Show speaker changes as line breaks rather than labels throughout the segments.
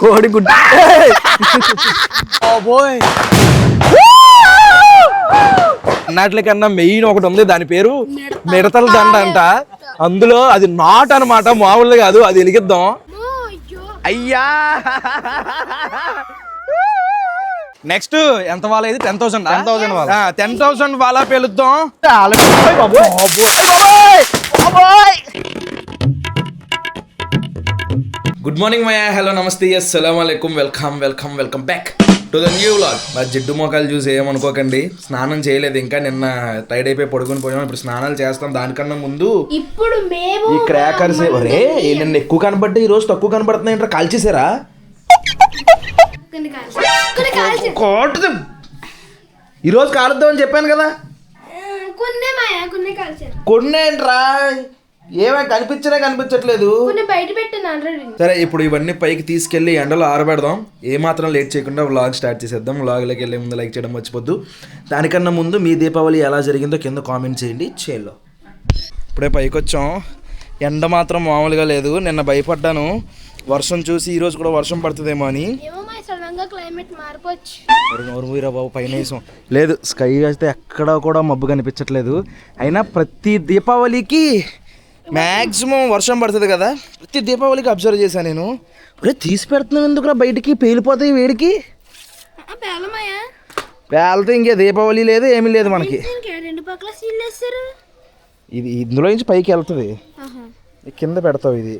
కోడి గుడ్డ
బాబోయ్
అన్నట్లకన్నా మెయిన్ ఒకటి ఉంది దాని పేరు మిడతల దండ అంట. అందులో అది నాట్ అన్నమాట మామూలుగా కాదు అది వెలిగిద్దాం. అయ్యా! నెక్స్ట్ ఎంత వాళ్ళ ఇది టెన్ థౌసండ్ టెన్ థౌసండ్ వాళ్ళ. టెన్ థౌసండ్ వాళ్ళ పేలుద్దాం. గుడ్ మార్నింగ్ మయా హలో నమస్తే అస్సలం అయికం welcome welcome welcome back to the new vlog మా జిడ్డు మొక్కలు చూసి ఏమనుకోకండి? స్నానం చేయలేదు. ఇంకా నిన్న టైడ్ అయిపోయి పడుకొని పోయాం. ఇప్పుడు స్నానాలు చేస్తాం. దానికన్నా ముందు
ఇప్పుడు మేము
ఈ క్రాకర్స్ ఒరే నిన్న ఎక్కువ కనబడ్డా ఈ రోజు తక్కువ కనబడుతున్నాయి అంటే కాల్చేసారా కోటది. ఈ రోజు కాలుద్దాం అని చెప్పాను కదా.
కొన్ని
కొన్నేంట్రా ఏమై కనిపించనే కనిపించట్లేదు.
కొన్ని బయట పెట్టాను ఆల్రెడీ
సరే ఇప్పుడు ఇవన్నీ పైకి తీసుకెళ్ళి ఎండలో ఆరబెడదాం. ఏ మాత్రం లేట్ చేయకుండా వ్లాగ్ స్టార్ట్ చేసేద్దాం. వ్లాగ్లోకి వెళ్ళే ముందు లైక్ చేయడం మర్చిపోద్దు. దానికన్నా ముందు మీ దీపావళి ఎలా జరిగిందో కింద కామెంట్ చేయండి. చేలో. ఇప్పుడే పైకి వచ్చాం ఎండ మాత్రం మామూలుగా లేదు. నిన్న భయపడ్డాను. వర్షం చూసి ఈరోజు కూడా వర్షం పడుతుందేమో అని.
క్లైమేట్ మారిపోవచ్చు.
బాబు పైన లేదు స్కై అయితే ఎక్కడా కూడా మబ్బు కనిపించట్లేదు. అయినా ప్రతి దీపావళికి మ్యాక్సిమం వర్షం పడుతుంది కదా. ప్రతి దీపావళికి అబ్జర్వ్ చేశాను నేను. ఒరే తీసి పెడుతున్నాం ఎందుకురా బయటికి? పేలిపోతాయి వేడికి. పేలితే ఇంకే దీపావళి లేదు ఏమీ లేదు మనకి. ఇది ఇందులో నుంచి పైకి వెళ్తుంది. కింద పెడతావు ఇది.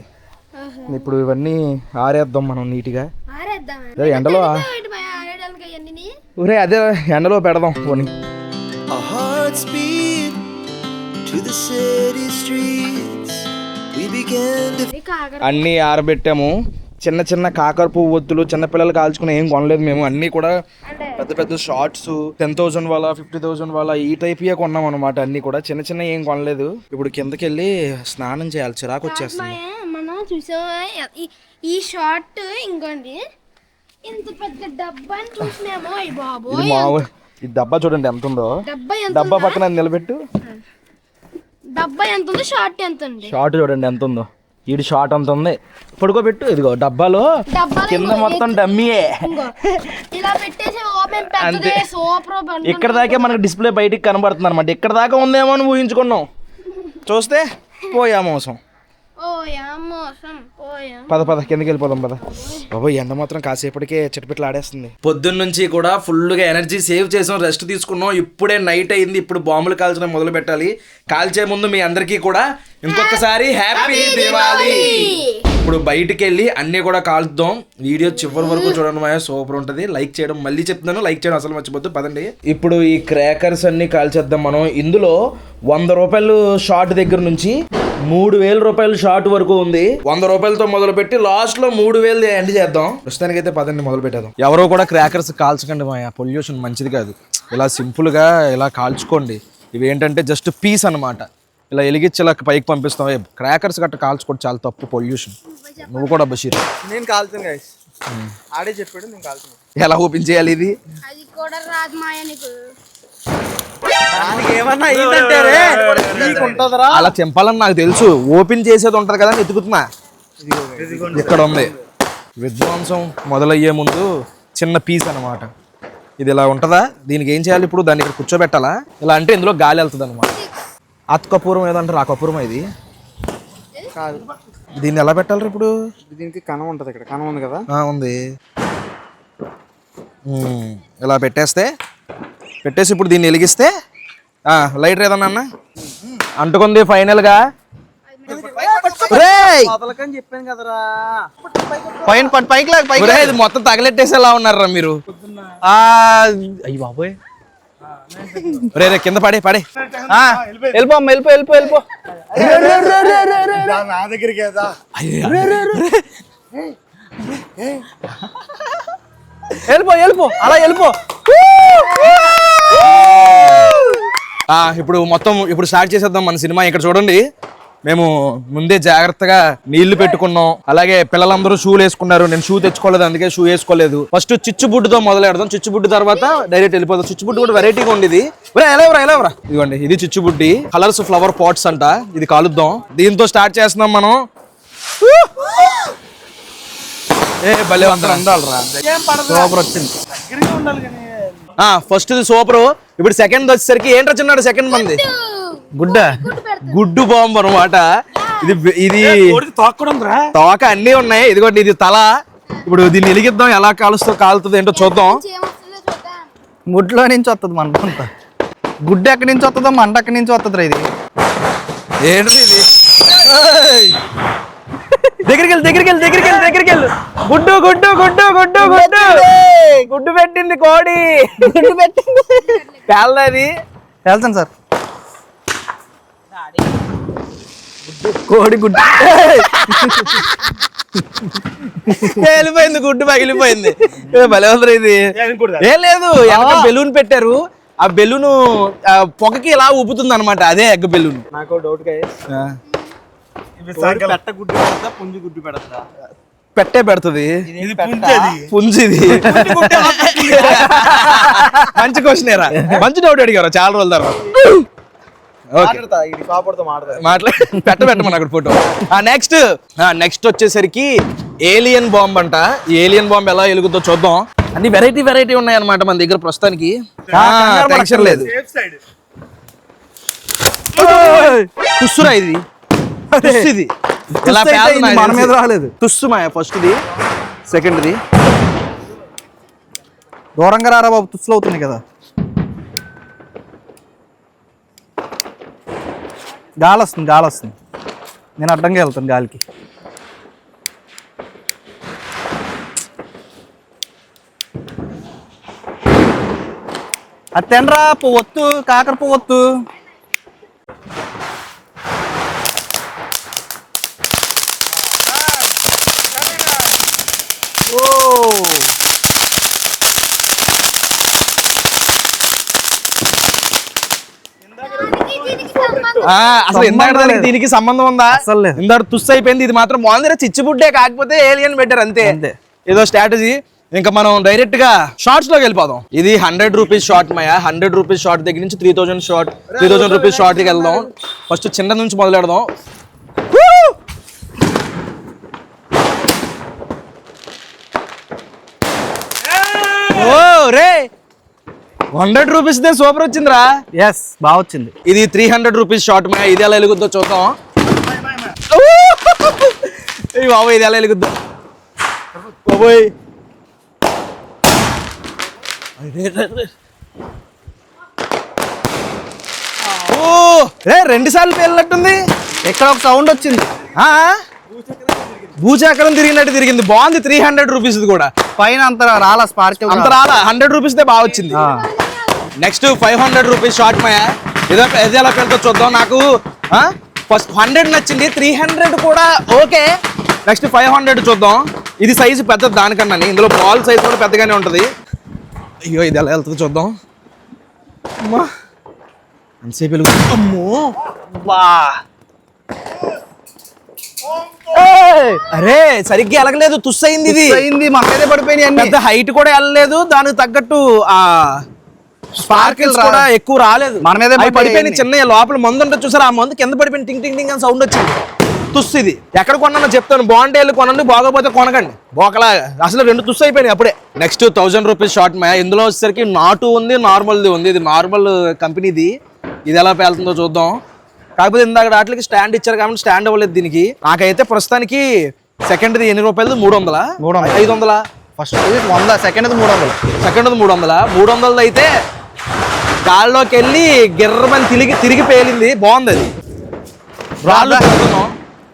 ఇప్పుడు ఇవన్నీ ఆరేద్దాం మనం నీట్గా. ఎండలో ఒరే అదే ఎండలో పెడదాం పోనీ.
To the city streets.
అన్నీ ఆరబెట్టాము. చిన్న చిన్న కాకర పువ్వు ఒత్తులు చిన్నపిల్లలు కాల్చుకుని ఏం కొనలేదు మేము. అన్నీ కూడా పెద్ద పెద్ద షార్ట్స్ టెన్ థౌసండ్ వాళ్ళ ఫిఫ్టీ థౌసండ్ వాళ్ళ ఈ టైప్యే కొన్నాం అనమాట అన్నీ కూడా. చిన్న చిన్న ఏం కొనలేదు. ఇప్పుడు కిందకి వెళ్ళి స్నానం చేయాలి. చిరాకు వచ్చేస్తుంది.
మాయా మనం చూసామా ఈ- ఈ షార్ట్ ఇంకోండి. ఇంత పెద్ద డబ్బాని చూసినామో అయ్యి బాబు
ఇది మామూలు ఈ డబ్బా చూడండి ఎంత ఉందో
డబ్బా
పక్కన నిలబెట్టు.
డబ్బా ఎంత ఉంది షార్ట్ ఎంత ఉంది
షార్ట్ చూడండి ఎంత ఉందో ఈడు షార్ట్ అంత ఉంది. పడుకోబెట్టు ఇదిగో డబ్బాలో కింద మొత్తం డమ్మీయే.
ఇలా పెట్టేసి ఓపెన్ సూపర్
ఇక్కడ దాకే మనకు డిస్ప్లే బయటికి కనబడుతుంది అనమాట ఇక్కడ దాకా ఉందేమో అని ఊహించుకున్నాం. చూస్తే పోయా మోసం. పద పద కిందకి వెళ్ళిపోదాం పద. బాబోయ్ ఎండ మాత్రం కాసేపటికే చిటపిట్లు ఆడేస్తుంది పొద్దున్న నుంచి కూడా ఫుల్గా ఎనర్జీ సేవ్ చేసాం రెస్ట్ తీసుకున్నాం. ఇప్పుడే నైట్ అయింది ఇప్పుడు బాంబులు కాల్చడం మొదలు పెట్టాలి. కాల్చే ముందు మీ అందరికీ కూడా ఇంకొకసారి హ్యాపీ దివాళీ. ఇప్పుడు బయటికి వెళ్ళి అన్నీ కూడా కాల్చుదాం వీడియో చివరి వరకు చూడడం మాయ సూపర్ ఉంటుంది. లైక్ చేయడం మళ్ళీ చెప్తున్నాను. లైక్ చేయడం అసలు మర్చిపోద్దు. పదండి. ఇప్పుడు ఈ క్రాకర్స్ అన్ని కాల్చేద్దాం మనం. ఇందులో వంద రూపాయలు షార్ట్ దగ్గర నుంచి మూడు వేల రూపాయలు షార్ట్ వరకు ఉంది. వంద రూపాయలతో మొదలు పెట్టి లాస్ట్లో మూడు వేలు ఎండ్ చేద్దాం. ప్రస్తుతానికి అయితే పదండి మొదలు పెట్టేద్దాం. ఎవరో కూడా క్రాకర్స్ కాల్చకండి మాయా పొల్యూషన్ మంచిది కాదు. ఇలా సింపుల్గా ఇలా కాల్చుకోండి. ఇవి ఏంటంటే జస్ట్ పీస్ అన్నమాట. ఇలా ఎలిగించి ఇలా పైకి పంపిస్తాం. ఏ, క్రాకర్స్ గట్ట కాల్చుకోవడం చాలా తప్పు పొల్యూషన్ నువ్వు కూడా బషీర్.
నేను కాలుతాను గైస్ ఆడే చెప్పాడు నేను కాలుతాను
ఎలా ఓపెన్ చేయాలి ఇది?
అది కూడా రాదు మాయా నీకు.
ఏమన్నా ఉంటుందిరా
అలా చెంపాలని నాకు తెలుసు. ఓపెన్ చేసేది ఉంటది కదా ఎత్తుకుతున్నా ఇక్కడ ఉంది. విధ్వంసం మొదలయ్యే ముందు చిన్న పీస్ అన్నమాట. ఇది ఇలా ఉంటుందా? దీనికి ఏం చేయాలి ఇప్పుడు? దాన్ని ఇక్కడ కూర్చోబెట్టాలా? ఇలా అంటే ఇందులో గాలి వెళ్తుంది అనమాట అత్కపూరం ఏదంటారు? ఆ కపూరం ఇది.
కాదు.
దీన్ని ఎలా పెట్టాలి ఇప్పుడు?
దీనికి కణం ఉంటది ఇక్కడ. కణం ఉంది కదా?
ఆ, ఉంది. ఇలా పెట్టేస్తే పెట్టేసి ఇప్పుడు దీన్ని వెలిగిస్తే ఆ, లైటర్ ఏదన్నా అన్న? అంటుకుంది ఫైనల్గా
చెప్పాను కదరా పైన పట్టు పైకి లాగా పైకి
ఇది మొత్తం తగలెట్టేసేలా ఉన్నారా మీరు?
ఆ, అయ్యి బాబోయ్.
రే రే కింద పడే పడే.
ఆ, వెళ్ళిపో వెళ్ళిపో వెళ్ళిపో వెళ్ళిపో.
నా దగ్గరికి
వెళ్ళిపో వెళ్ళిపో. అలా వెళ్ళిపో.
ఇప్పుడు మొత్తం ఇప్పుడు స్టార్ట్ చేసేద్దాం మన సినిమా. ఇక్కడ చూడండి. మేము ముందే జాగ్రత్తగా నీళ్ళు పెట్టుకున్నాం. అలాగే పిల్లలందరూ షూలు వేసుకున్నారు. నేను షూ తెచ్చుకోలేదు అందుకే షూ వేసుకోలేదు. ఫస్ట్ చిచ్చుబుడ్డుతో మొదలు పెడదాం చిచ్చుబుడ్డు తర్వాత డైరెక్ట్ వెళ్ళిపోదాం. చిచ్చుబుడ్డు కూడా వెరైటీగా ఉండేది. ఒరేయ్, ఎలా ఎవరా ఎలా ఎవరా? ఇదిగోండి ఇది చిచ్చుబుడ్డి. కలర్స్ ఫ్లవర్ పాట్స్ అంట. ఇది కాలుద్దాం. దీంతో స్టార్ట్ చేస్తున్నాం మనం. ఏ భలే ఉండాలిరా
సూపర్ వచ్చింది.
ఫస్ట్ సూపర్ ఇప్పుడు సెకండ్ వచ్చేసరికి ఏంట్రా చిన్నాడు సెకండ్ మంది?
గుడ్డ.
గుడ్డు? బాంబు అనమాట ఇది ఇది తోక అన్నీ ఉన్నాయి. ఇదిగోండి ఇది తల. ఇప్పుడు దీన్ని వెలిగిద్దాం. ఎలా కాలుస్తో కాలుతుంది ఏంటో చూద్దాం.
ఏమొస్తుందో చూద్దాం.
గుడ్లో నుంచి వస్తుంది మంట. అంతా గుడ్డ ఎక్కడి నుంచి వస్తుందో మంట ఎక్కడి నుంచి వస్తుంది ఇది?
ఏంటి ఇది? ఏయ్! దగ్గరికి వెళ్ళి దగ్గరికి వెళ్ళి దగ్గరికి వెళ్ళి దగ్గరికి వెళ్ళి. గుడ్డు గుడ్డు గుడ్డు గుడ్డు గుడ్డు. గుడ్డు పెట్టింది కోడి. గుడ్డు పెట్టింది. పేలది
వెళ్తాను సార్. కోడి గుడ్డ.
పేలిపోయింది గుడ్డు పగిలిపోయింది. భలే ఉందిరా ఇది. ఏం లేదు వెనక బెలూన్ పెట్టారు. ఆ బెలూన్ పొగకి ఇలా ఊపుతుంది అనమాట అదే ఎగ్ బెలూన్.
నాకు డౌట్గా పెట్ట గుడ్డు పెడతా పుంజు గుడ్డు పెడతా.
పెట్టే పెడుతుంది.
ఇది పుంజది.
పుంజిది మంచి క్వశ్చన్ ఏరా మంచి డౌట్ అడిగారు చాలా రోజుల తర్వాత. పెట్ట పెట్టమని అక్కడ ఫోటో ఆ నెక్స్ట్ నెక్స్ట్ వచ్చేసరికి ఏలియన్ బాంబ్ అంట. ఏలియన్ బాంబ్ ఎలా వెలుగుతో చూద్దాం. అన్ని వెరైటీ వెరైటీ ఉన్నాయన్నమాట మన దగ్గర ప్రస్తుతానికి. టెన్షన్ లేదు.
సేఫ్ సైడ్
తుస్సురా ఇది. ఇది ఇలా
మన మీద. రాలేదు.
తుస్సు మాయ ఫస్ట్ ది సెకండ్ ది
దూరంగా రారా బాబు తుస్సులు అవుతున్నాయి కదా. గాలి వస్తుంది గాలి వస్తుంది. నేను అడ్డంగా వెళ్తాను గాలికి. అది తినరా పువ్వొత్తు కాకర పువ్వొత్తు ఓ
దానికి దీనికి సంబంధం
ఆ, అసలు ఇందాక దానికి సంబంధం ఉందా?
అసలు లేదు.
ఇందాక తుస్సు అయిపోయింది. ఇది మాత్రం బాగుంది చిచ్చుబుడ్డే కాకపోతే ఏలియన్ పెట్టారు అంతే.
అంతే.
ఏదో స్ట్రాటజీ ఇంకా మనం డైరెక్ట్గా షార్ట్స్లోకి వెళ్ళిపోదాం. ఇది హండ్రెడ్ రూపీస్ షార్ట్ మయ. హండ్రెడ్ రూపీస్ షార్ట్ దగ్గర నుంచి three thousand shot three thousand rupees షార్ట్కి వెళ్దాం. ఫస్ట్ చిన్న నుంచి మొదలు పెడదాం ఓ రే! హండ్రెడ్ రూపీస్ దే సూపర్ వచ్చిందిరా?
ఎస్ బాగా వచ్చింది.
ఇది త్రీ హండ్రెడ్ రూపీస్ షార్ట్ మయ ఇది ఎలా వెలుగుద్దో చూద్దాం. ఈ బాబోయ్ ఇది ఎలా వెలుగుద్దో బాబోయ్. ఓ రే రెండు సార్లు పేలినట్టుంది.
ఇక్కడ ఒక సౌండ్ వచ్చింది?
భూచక్రం తిరిగినట్టు తిరిగింది. బాగుంది త్రీ హండ్రెడ్ రూపీస్ కూడా.
పైన అంత రాలా స్పార్కిల్
అంత రాలా హండ్రెడ్ రూపీస్ దే బాగా వచ్చింది. Next five hundred rupees shot మయ ఏదో ఇది ఎలా పెళ్తా చూద్దాం. నాకు ఫస్ట్ హండ్రెడ్ నచ్చింది. త్రీ హండ్రెడ్ కూడా ఓకే. నెక్స్ట్ ఫైవ్ హండ్రెడ్ చూద్దాం. ఇది సైజు పెద్దది దానికన్నా ఇందులో బాల్ సైజ్ కూడా పెద్దగానే ఉంటుంది. అయ్యో ఇది ఎలా వెళ్తుందో చూద్దాం. అమ్మా. ఎంతసేపు వెలుగు? అమ్మో. అరే సరిగ్గా ఎలగలేదు. తుస్సు అయింది ఇది.
అయింది మన మీదే పడిపోయినాయి
పెద్ద హైట్ కూడా వెళ్ళలేదు దానికి తగ్గట్టు ఆ స్పార్కిల్స్ కూడా ఎక్కువ రాలేదు.
మన మీదే
పడిపోయిన. చిన్న లోపల మందు ఉంటుంది చూసారా? ఆ మందు కింద పడిపోయిన టింగ్ టింగ్ టింగ్ అని సౌండ్ వచ్చింది. తుస్సు ఇది. ఎక్కడ కొన్నానో చెప్తాను. బాగుంటే వెళ్ళి కొనండి బాగోపోతే కొనకండి. బోకలాగా అసలు రెండు తుస్సు అయిపోయినాయి అప్పుడే. నెక్స్ట్ థౌజండ్ రూపీస్ షార్ట్ మా ఇందులో వచ్చేసరికి నాటు ఉంది నార్మల్ది ఉంది. ఇది నార్మల్ కంపెనీది ఇది. ఎలా పేలుతుందో చూద్దాం. కాకపోతే ఇందాక వాటికి స్టాండ్ ఇచ్చారు కాబట్టి స్టాండ్ అవ్వలేదు దీనికి. నాకైతే ప్రస్తుతానికి సెకండ్ది ఎన్ని రూపాయలు మూడు వందలా
మూడు వందలు.
ఐదు వందలా
ఫస్ట్ వంద. సెకండ్ మూడు వందలు
సెకండ్ మూడు వందల మూడు వందలది అయితే గాల్లోకి వెళ్ళి గిర్రమని తిరిగి తిరిగి పేలింది. బాగుంది అది. రాళ్ళు పెడుతున్నాం.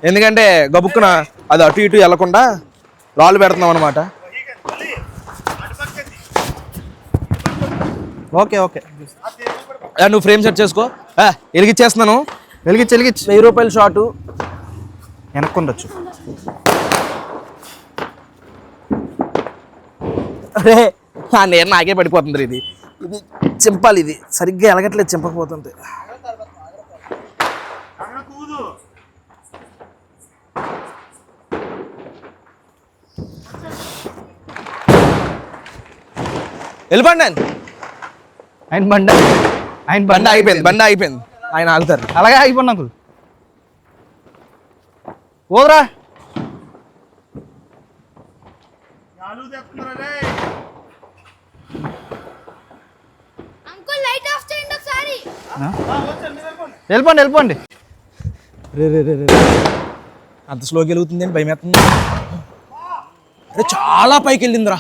ఎందుకంటే గబుక్కున అది అటు ఇటు వెళ్ళకుండా రాళ్ళు పెడుతున్నాం అనమాట
ఓకే ఓకే.
నువ్వు ఫ్రేమ్ సెట్ చేసుకో. వెలిగిచ్చేస్తున్నాను.
వెలిగించి వెలిగించి
వెయ్యి రూపాయల షాటు.
వెనక్కుండొచ్చు.
అరే నేను నాకే పడిపోతుంది ఇది. ఇది చింపాలి ఇది. సరిగ్గా ఎలగట్లేదు చింపకపోతుంది వెళ్ళిపోండి ఆయన.
ఆయన బండి ఆయన
బండి. ఆగిపోయింది బండి ఆగిపోయింది. ఆయన ఆగుతారు.
అలాగే ఆగిపోండి అంకుల్. పోదురా
అంకుల్ లైట్ ఆఫ్ చేయండి ఒకసారి
వెళ్ళిపోండి వెళ్ళిపోండి.
రే రే రే రే అంత స్లోకి వెలుగుతుంది అని భయం వేస్తుంది. అరే చాలా పైకి వెళ్ళిందిరా.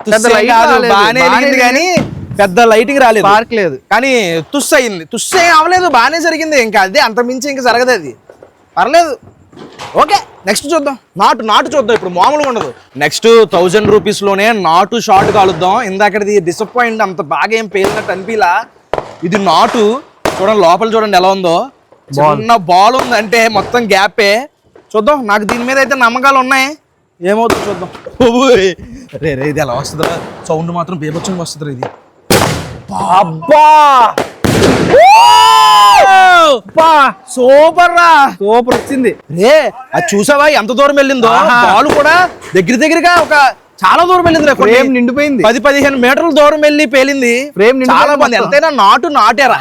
పెద్ద.
బాగానే వెలిగింది కానీ పెద్ద లైటింగ్ రాలేదు.
పార్క్ లేదు.
కానీ తుస్ అయింది. తుస్ ఏం అవ్వలేదు బాగానే జరిగింది. ఇంకా అదే అంత మించి ఇంకా జరగదు అది. పర్లేదు. ఓకే నెక్స్ట్ చూద్దాం. నాటు నాటు చూద్దాం ఇప్పుడు మామూలుగా ఉండదు. నెక్స్ట్ థౌజండ్ రూపీస్లోనే నాటు షార్ట్ కాలుద్దాం. ఇందాకది డిసప్పాయింట్ అంత బాగా ఏం పేలినట్టు అనిపిలా. ఇది నాటు చూడండి లోపల చూడండి ఎలా ఉందో. చిన్న బాల్ ఉంది అంటే మొత్తం గ్యాపే చూద్దాం నాకు దీని మీద అయితే నమ్మకాలు ఉన్నాయి. ఏమవుతుందో చూద్దాం. రే రే ఇది ఎలా వస్తుందా సౌండ్ మాత్రం బేబొచ్చంగా వస్తుంది ఇది. అబ్బా! సూపర్ రా
సూపర్ వచ్చింది.
రే అది చూసావా? ఎంత దూరం వెళ్ళిందో? బాల్ కూడా దగ్గర దగ్గరగా ఒక చాలా దూరం వెళ్ళింది.
ఫ్రేమ్ నిండిపోయింది.
పది పదిహేను మీటర్ల దూరం వెళ్ళి పేలింది.
ఫ్రేమ్
చాలా మంది. ఎంతైనా నాటు నాటేరా?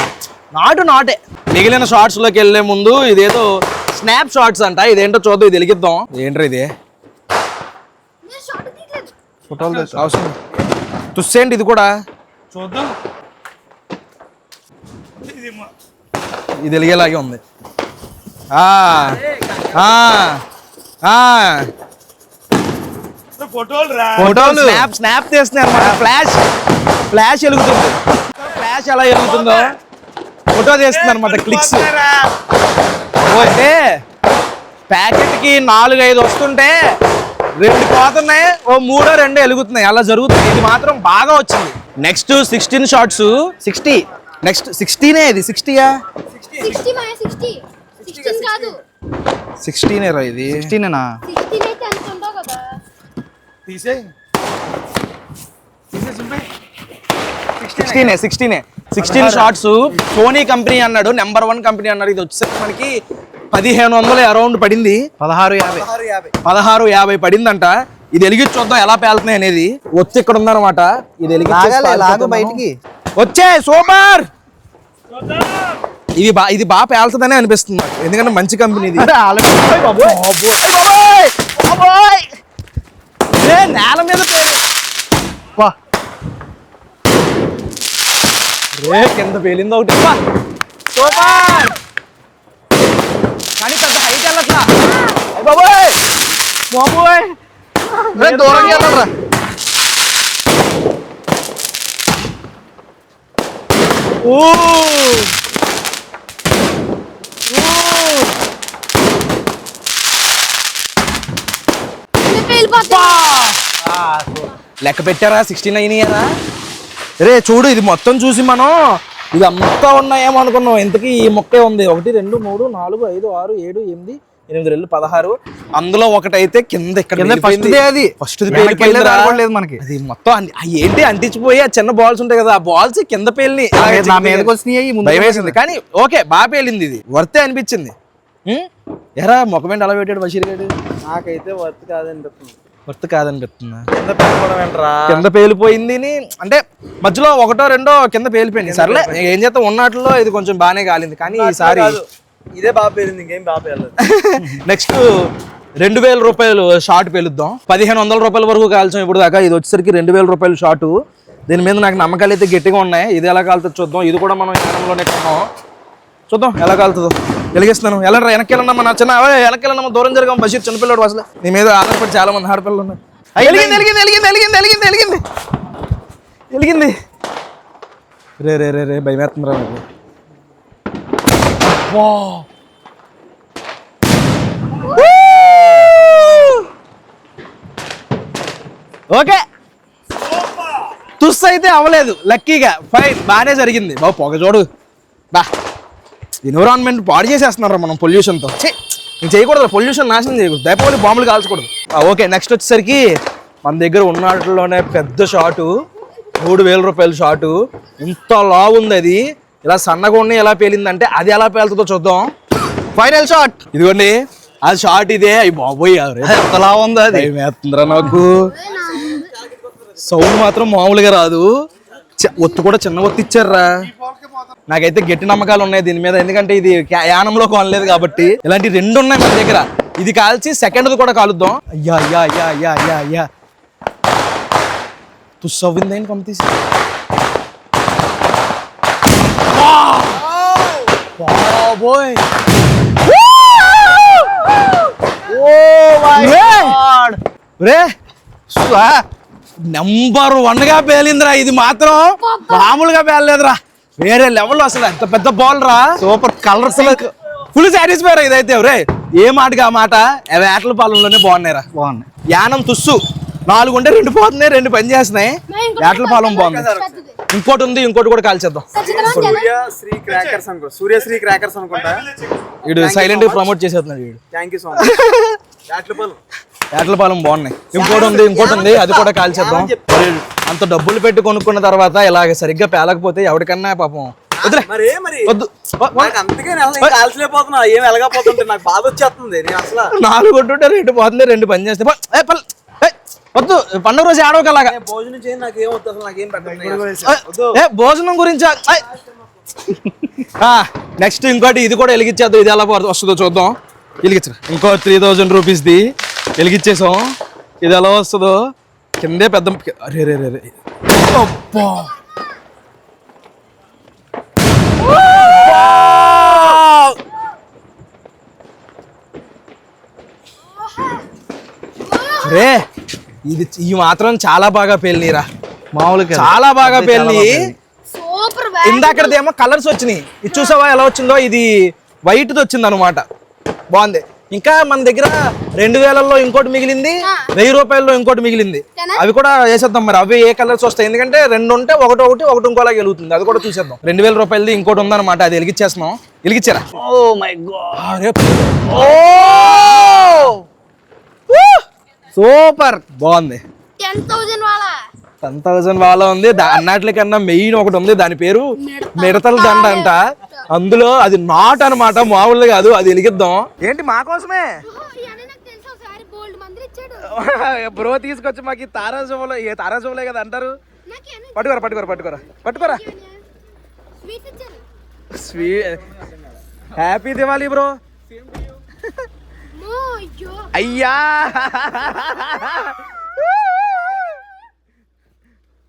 నాటు నాటే. మిగిలిన షార్ట్స్లోకి వెళ్ళే ముందు ఇదేదో స్నాప్ షాట్స్ అంట. ఇదేంటో చూద్దాం ఇది వెలిగిద్దాం. ఏంట్రా ఇది?
ఫోటోలు
అవసరం. తుస్సేంటి ఇది కూడా?
చూద్దాం.
ఇది వెలిగేలాగే ఉంది. ఆ, ఆ, ఆ.
ఫోటోలు.
స్నాప్ స్నాప్ తీస్తున్నాయి అనమాట ఫ్లాష్ ఫ్లాష్ వెలుగుతుంది. ఫ్లాష్ ఎలా వెలుగుతుందో ఫోటో తీస్తుంది అనమాట క్లిక్స్. అంటే ప్యాకెట్కి నాలుగు ఐదు వస్తుంటే రెండు పోతున్నాయి ఓ మూడో రెండు వెలుగుతున్నాయి. అలా జరుగుతుంది ఇది మాత్రం బాగా వచ్చింది. Next sixteen shots sixty. Next సిక్స్టీనే ఇది సిక్స్టీయా?
సిక్స్టీ సిక్స్టీన్ కాదు.
సిక్స్టీనే రా ఇది.
సిక్స్టీనేనా?
సిక్స్టీన్ అయితే ఎంత ఉండవు కదా.
తీసే
సిక్స్టీనే సిక్స్టీనే. సిక్స్టీన్ షార్ట్స్ సోనీ కంపెనీ అన్నాడు నెంబర్ వన్ కంపెనీ అన్నాడు. ఇది వచ్చేసరికి మనకి పదిహేను వందలు అరౌండ్ పడింది.
పదహారు యాభై.
పదహారు యాభై. పడిందంట. ఇది వెలిగించి చూద్దాం ఎలా పేలుతున్నాయి అనేది. వచ్చి ఇక్కడ ఉందన్నమాట. ఇది వెలిగించేసి
లాగాలి, లాగు
పారిపోతున్నాము.
బయటికి.
వచ్చే సూపర్ ఇది బా ఇది బాగా పేలుతుందనే అనిపిస్తుంది. ఎందుకంటే మంచి కంపెనీ ఇది. నేల మీద పేలు
వా.
రే కింద పేలింది ఒకటి! సూపర్ కానీ పెద్ద హైట్ వెళ్ళట్లా. బాబోయ్. బాబోయ్.
దూరంగా వెళ్ళరా
ఓ
పేలిపోతా
లెక్క పెట్టారా? సిక్స్టీ నైన్ ఇయరా రే చూడు ఇది మొత్తం చూసి మనం ఇది అంతా ఉన్నాయేమో అనుకున్నాం. ఇంతకీ ఈ మొక్కే ఉంది. ఒకటి రెండు మూడు నాలుగు ఐదు ఆరు ఏడు ఎనిమిది ఎనిమిది రెండు పదహారు. అందులో ఒకటైతే కింద ఇక్కడ
దే అది.
ఫస్ట్
లేదు మనకి.
అది మొత్తం ఏంటి అంటించిపోయి ఆ చిన్న బాల్స్ ఉంటాయి కదా ఆ బాల్స్ కింద పేలిని వేసింది. కానీ ఓకే బాగా పేలింది ఇది. వర్తే అనిపించింది? ఎరా మొక్కమేంటి అలా పెట్టాడు బషీర్ గారు?
నాకైతే వర్త్ కాదనిపిస్తుంది
వర్త్ కాదనిపిస్తుందా?
కింద
కింద పేలిపోయింది అంటే మధ్యలో ఒకటో రెండో కింద పేలిపోయింది. సర్లే ఏం చేస్తాం ఉన్నట్లో ఇది కొంచెం బాగానే కాలింది. కానీ ఈసారి.
ఇదే బాగా పేరింది ఇంకేం బాగా పేర్లేదు
నెక్స్ట్ రెండు వేల రూపాయలు షార్ట్ పేలుద్దాం. పదిహేను వందల రూపాయల వరకు కాల్చాం ఇప్పుడు దాకా. ఇది వచ్చేసరికి రెండు వేల రూపాయలు షార్ట్. దీని మీద నాకు నమ్మకాలు అయితే గట్టిగా ఉన్నాయి. ఇది ఎలా కాలుతుందో చూద్దాం. ఇది కూడా మనం యానంలోనే కొన్నాం. చూద్దాం ఎలా కాలుతుందో వెలిగిస్తున్నాను. ఎలా వెనక్కి వెళ్ళండి నా చిన్న వెనక్కి వెళ్ళండి దూరం జరగం బషీర్ చిన్నపిల్లడు అసలు. నీ మీద ఆధారపడి చాలా మంది ఆడపిల్లలు ఉన్నారు. ఆ, వెలిగింది వెలిగింది వెలిగింది వెలిగింది వెలిగింది వెలిగింది. వెలిగింది. రే రే రే రే భయమేస్తుందిరా నాకు. వా ఓకే తుస్ అయితే అవ్వలేదు. లక్కీగా ఫైన్ బాగానే జరిగింది. బాబు పొగ చూడు. బా. ఎన్విరాన్మెంట్ పాడు చేసేస్తున్నారు మనం పొల్యూషన్తో? నేను చేయకూడదు పొల్యూషన్ నాశనం చేయకూడదు. దీపావళి బాంబులు కాల్చకూడదు. ఓకే నెక్స్ట్ వచ్చేసరికి మన దగ్గర ఉన్నట్లోనే పెద్ద షాటు. మూడు వేల రూపాయల షాటు. ఇంత లావు ఉంది అది. ఇలా సన్నగా ఉండి ఎలా పేలిందంటే అది ఎలా పేలుతుందో చూద్దాం.
ఫైనల్ షాట్
ఇదిగోండి. అది షార్ట్ ఇదే. అయ్యి బాబోయ్
ఎంతలా ఉందో అది?
భయమేస్తుందిరా నాకు. సౌండ్ మాత్రం మామూలుగా రాదు. ఒత్తు కూడా చిన్న ఒత్తు ఇచ్చారా నాకైతే గట్టి నమ్మకాలు ఉన్నాయి దీని మీద. ఎందుకంటే ఇది యానంలో కొనలేదు కాబట్టి. ఇలాంటి రెండు ఉన్నాయి మన దగ్గర. ఇది కాల్చి సెకండ్ కూడా కాలుద్దాం. అయ్యా అయ్యా అయ్యా అయ్యా అయ్యా. అయ్యా తుస్సవ్విందేంటి పంప తీసి బాబోయ్. రే నెంబర్ వన్గా పేలిందిరా ఇది మాత్రం మామూలుగా పేలలేదురా. వేరే లెవెల్ అసలు ఎంత పెద్ద బాల్ రా.
సూపర్ కలర్స్
ఫుల్ సాటిస్ఫై ఇదైతే రే ఏ మాటగా ఆ మాట? వేటల పాలెంలోనే బాగున్నాయిరా
బాగుంది
యానం తుస్సు. నాలుగు ఉంటే రెండు పోతున్నాయి రెండు పని చేస్తున్నాయి. వేటల పాలెం బాగుంది. ఇంకోటి ఉంది ఇంకోటి కూడా కాల్చేద్దాం
శ్రీ క్రాకర్స్ అనుకో సూర్య శ్రీ క్రాకర్స్ అనుకుంటా?
వీడు సైలెంట్ ప్రమోట్ చేసేస్తున్నాడు వీడు.
థ్యాంక్ యూ సో మచ్ యాట్ల పలు
వేటల పాలెం బాగున్నాయి. ఇంకోటి ఉంది ఇంకోటి ఉంది అది కూడా కాల్చేద్దాం అంత డబ్బులు పెట్టి కొనుక్కున్న తర్వాత ఇలాగ సరిగ్గా పేలకపోతే ఎవరికన్నా పాపం.
మరి ఏ మరి?
వద్దు.
నాకు అందుకే కాల్చలేకపోతున్నా ఏం ఎలగపోతుంటే నాకు బాధ వచ్చేస్తుంది నేను అసలు.
నాలుగు ఉంటుంటే రెండు పోతుంది రెండు పని చేస్తే వద్దు పండుగ రోజు ఆడవకలాగా
భోజనం చేయని నాకు ఏం వద్దు అసలు నాకేం పెట్టండి
ఏ భోజనం గురించి? నెక్స్ట్ ఇంకోటి ఇది కూడా వెలిగించేద్దాం ఇది ఎలా వస్తుందో చూద్దాం. వెలిగించరా. ఇంకో త్రీ థౌజండ్ రూపీస్ది వెలిగించేసాం. ఇది ఎలా వస్తుందో? కిందే పెద్ద అరే రే రే రే. అబ్బా. రే ఇది ఈ మాత్రం చాలా బాగా పేలినీరా.
మామూలుగా
చాలా బాగా పేలిని.
సూపర్
ఇందాకడదేమో కలర్స్ వచ్చినాయి. ఇది చూసావా ఎలా వచ్చిందో? ఇది వైట్ది వచ్చింది అనమాట బాగుంది. ఇంకా మన దగ్గర రెండు వేలల్లో ఇంకోటి మిగిలింది వెయ్యి రూపాయల్లో ఇంకోటి మిగిలింది? అవి కూడా వేసేద్దాం మరి. అవి ఏ కలర్స్ వస్తాయి? ఎందుకంటే రెండు ఉంటే ఒకటి ఒకటి ఒకటి ఇంకోలా వెలుగుతుంది. అది కూడా చూసేద్దాం. రెండు వేల రూపాయలది ఇంకోటి ఉందన్నమాట. అది వెలిగించేస్తున్నాం వెలిగించారా
ఓ మై గాడ్
అరే
సూపర్.
బాగుంది.
టెన్ థౌజండ్ వాళ్ళ.
టెన్ థౌసండ్ వాళ్ళ ఉంది. దా- అన్నిటికన్నా మెయిన్ ఒకటి ఉంది. దాని పేరు మిడతల దండ అంట. అందులో అది నాట్ అన్నమాట మామూలుగా కాదు. అది వెలిగిద్దాం. ఏంటి మా కోసమే? బ్రో తీసుకొచ్చి మాకు తారాజువలో ఏ తారాజువలే కదా అంటారు. పట్టుకోరా పట్టుకోరా పట్టుకోరా. పట్టుకోరా.
Sweet
happy Diwali bro.
అయ్యా.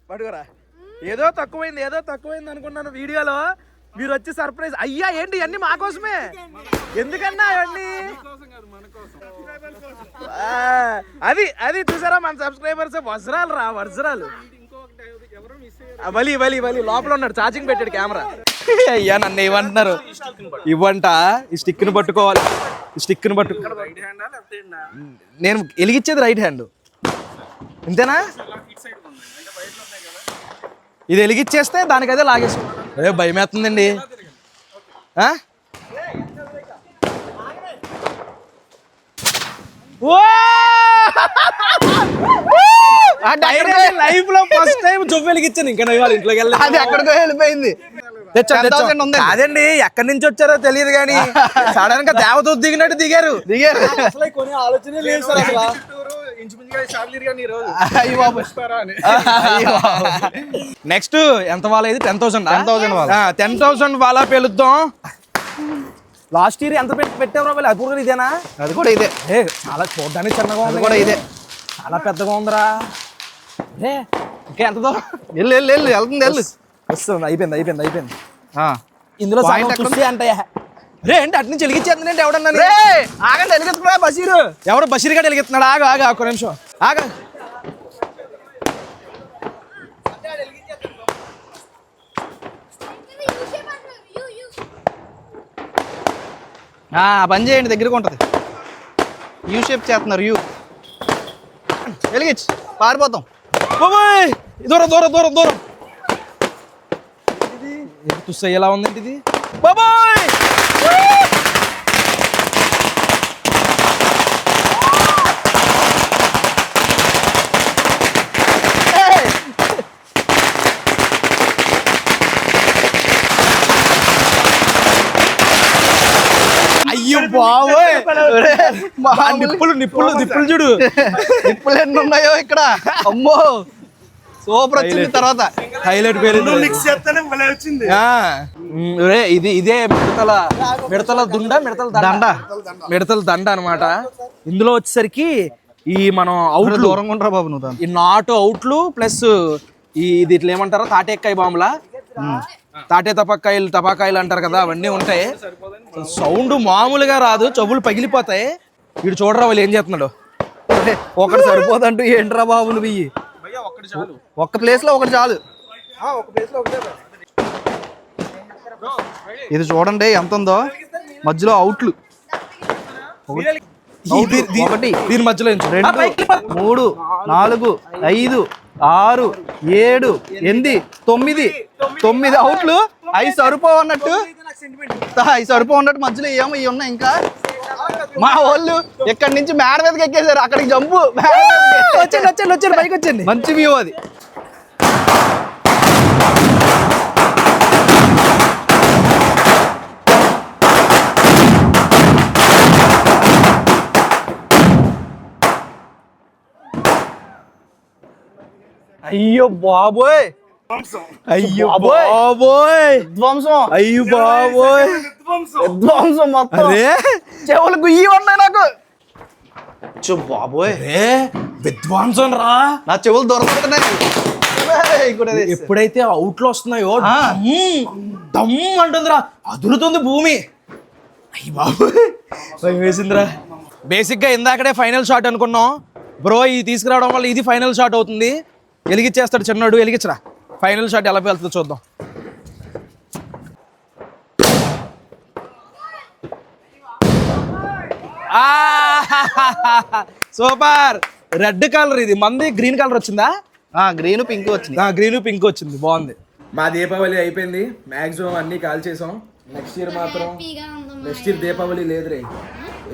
పట్టుకోరా ఏదో తక్కువైంది ఏదో తక్కువైంది అనుకున్నాను వీడియోలో. మీరు వచ్చి సర్ప్రైజ్. అయ్యా ఏంటి ఇవన్నీ మా కోసమే? ఎందుకన్నా అవన్నీ అది అది చూసారా మన సబ్స్క్రైబర్స్? వజ్రాలు రా వజ్రాలు. బలి బలి బలి లోపల ఉన్నాడు ఛార్జింగ్ పెట్టాడు కెమెరా. అయ్యా నన్ను ఏమంటున్నారు? ఇవ్వంట? ఈ స్టిక్ని పట్టుకోవాలి. ఈ స్టిక్ని పట్టుకో నేను వెలిగించేది రైట్ హ్యాండ్ ఇంతేనా? ఇది వెలిగించేస్తే దానికైతే లాగేస్తాం అదే భయం వేస్తుందండి! లైఫ్లో ఫస్ట్ టైం జొవ్వు వెలిగించాను ఇంకా నేను ఇవాళ ఇంట్లోకి వెళ్ళలేదు.
అది ఎక్కడికో వెళ్ళిపోయింది.
తెచ్చా,
10,000
తెచ్చా.
ఉందండి.
కాదండి ఎక్కడి నుంచి వచ్చారో తెలియదు కానీ సడన్గా దేవదూత దిగినట్టు దిగారు.
దిగారు.
అసలు కొన్ని ఆలోచనే లేదు సార్ అసలు.
అయ్యి బాబు.
నెక్స్ట్ ఎంత వాళ్ళ ఇది టెన్ థౌసండ్
10,000 వాళ్ళ.
టెన్ థౌసండ్ వాళ్ళ పేలుద్దాం. లాస్ట్ ఇయర్ ఎంత పెట్టి పెట్టావు అది కూడా ఇదేనా?
అది కూడా ఇదే.
ఏ చాలా చూడడానికి చిన్నగా ఉంది.
కూడా ఇదే.
చాలా పెద్దగా ఉందిరా. ఏ ఇంకా ఎంత దూరం?
వెళ్ళు వెళ్ళు వెళ్ళు. వెళ్తుంది వెళ్ళు.
వస్తుంది అయిపోయింది అయిపోయింది అయిపోయింది. ఇందులో చూస్తే అంటయ్యా రే ఏంటి అటు నుంచి వెలిగించేస్తుంది ఏంటి ఎవడన్నా
రే! ఆగండి వెలిగించుకురా బసీరు
ఎవరు బషీర్ గడ్ వెలిగిస్తున్నాడు? ఆగా ఆగా ఒక్క నిమిషం. ఆగా.
పని చేయండి దగ్గరకు ఉంటుంది. యూ షేప్ చేస్తున్నారు యూ. వెలిగించు పారిపోతాం.
దూరం దూరం దూరం దూరం. తుస్స ఎలా ఉందండి ఇది? బాబాయ్! అయ్యో బాబోయ్! ఆ నిప్పులు నిప్పులు నిప్పులు చూడు.
ఇప్పుడు ఎన్ని ఉన్నాయో ఇక్కడ? అమ్మో! సూపర్ వచ్చింది తర్వాత. హైలైట్ పేరు
మిక్స్ చేస్తేనే భలే వచ్చింది.
ఇది ఇదే మిడతల మిడతల దుండ మిడతల
దండ.
మిడతల దండ అన్నమాట. ఇందులో వచ్చేసరికి ఈ మనం అవుట్లు
దూరంగా ఉంటారా బాబు నువ్వు
ఈ నాటు అవుట్లు ప్లస్ ఈ ఇది ఇట్లా ఏమంటారా? తాటేక్కాయ బాంబులా? తాటే తపక్కాయలు తపాకాయలు అంటారు కదా అవన్నీ ఉంటాయి. సౌండ్ మామూలుగా రాదు చెవులు పగిలిపోతాయి. వీడు చూడరా వాళ్ళు ఏం చేస్తున్నాడు?
ఒకటి సరిపోదంటూ ఏంట్రా బాబు నువ్వు ఒక్క ప్లేస్లో ఒకటి చాలు. ఇది చూడండి ఎంత ఉందో మధ్యలో అవుట్లు ఒకటి
దీని మధ్యలో
రెండు. మూడు నాలుగు ఐదు ఆరు ఏడు ఎనిమిది తొమ్మిది. తొమ్మిది అవుట్లు అవి సరిపోవు అన్నట్టు అవి సరిపోవు అన్నట్టు మధ్యలో ఏమో ఇవి ఉన్నాయి ఇంకా. మా వాళ్ళు ఇక్కడి నుంచి మేడ మీదకి ఎక్కేసారు అక్కడికి జంపు.
వచ్చేయండి వచ్చేయండి వచ్చేయండి పైకి వచ్చేయండి.
మంచి వ్యూ అది. అయ్యో బాబోయ్. అయ్యో బాబోయ్. ధ్వంసం అయ్యో బాబోయ్. ధ్వంసం మొత్తం.
అరే.
చెవులు గుయ్యి ఉన్నాయి నాకు. చో బాబోయ్.
అరే విద్వాంసం రా.
నా చెవులు దొరకతున్నాయి.
ఎప్పుడైతే అవుట్లు వస్తున్నాయో డమ్ అంటుందిరా. అదురుతుంది భూమి. అయ్యి బాబు భయం వేసిందిరా బేసిక్గా ఇందాకడే ఫైనల్ షాట్ అనుకున్నాం. బ్రో ఇది తీసుకురావడం వల్ల ఇది ఫైనల్ షాట్ అవుతుంది. వెలిగిచ్చేస్తాడు చిన్నోడు వెలిగించరా. ఫైనల్ షాట్ ఎలా వెళ్తుందో చూద్దాం. సూపర్. రెడ్ కలర్ ఇది. మంది గ్రీన్ కలర్ వచ్చిందా?
ఆ గ్రీన్ పింక్ వచ్చింది.
గ్రీన్ పింక్ వచ్చింది. బాగుంది. మా దీపావళి అయిపోయింది. మాక్సిమం అన్ని కాల్ చేసాం. నెక్స్ట్ ఇయర్ మాత్రం నెక్స్ట్ ఇయర్ దీపావళి లేదురే.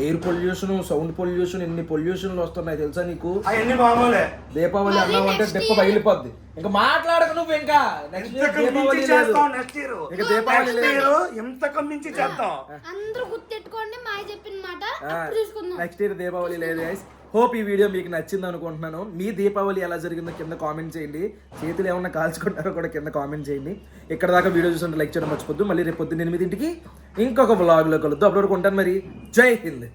ఎయిర్ పొల్యూషన్ సౌండ్ పొల్యూషన్ ఎన్ని పొల్యూషన్లు వస్తున్నాయి తెలుసా నీకు?
అవన్నీ మామూలే.
దీపావళి అన్నావు అంటే దెప్ప పగిలిపోద్ది. ఇంకా మాట్లాడక నువ్వు ఇంకా. నెక్స్ట్ ఇయర్ దీపావళి లేదు.
చేస్తాం నెక్స్ట్ ఇయర్
ఇక దీపావళి లేదు.
ఇయర్ ఇంతకు మించి చేస్తాం
అందరూ గుర్తెట్టుకోండి మాయ చెప్పిన మాట. అప్పుడు చూసుకుందాం.
నెక్స్ట్ ఇయర్ దీపావళి లేదు గైస్ హోప్ ఈ వీడియో మీకు నచ్చింది అనుకుంటున్నాను. మీ దీపావళి ఎలా జరిగిందో కింద కామెంట్ చేయండి. చేతులు ఏమన్నా కాల్చుకుంటారో కూడా కింద కామెంట్ చేయండి. ఇక్కడ దాకా వీడియో చూసుకుంటే లైక్ చేయడం మర్చిపోద్దు. మళ్ళీ రేపు పొద్దున్న ఎనిమిదింటికి ఇంకొక బ్లాగ్లో లో కలుద్దాం. అప్పటి ఉంటాను మరి. జై హింద్.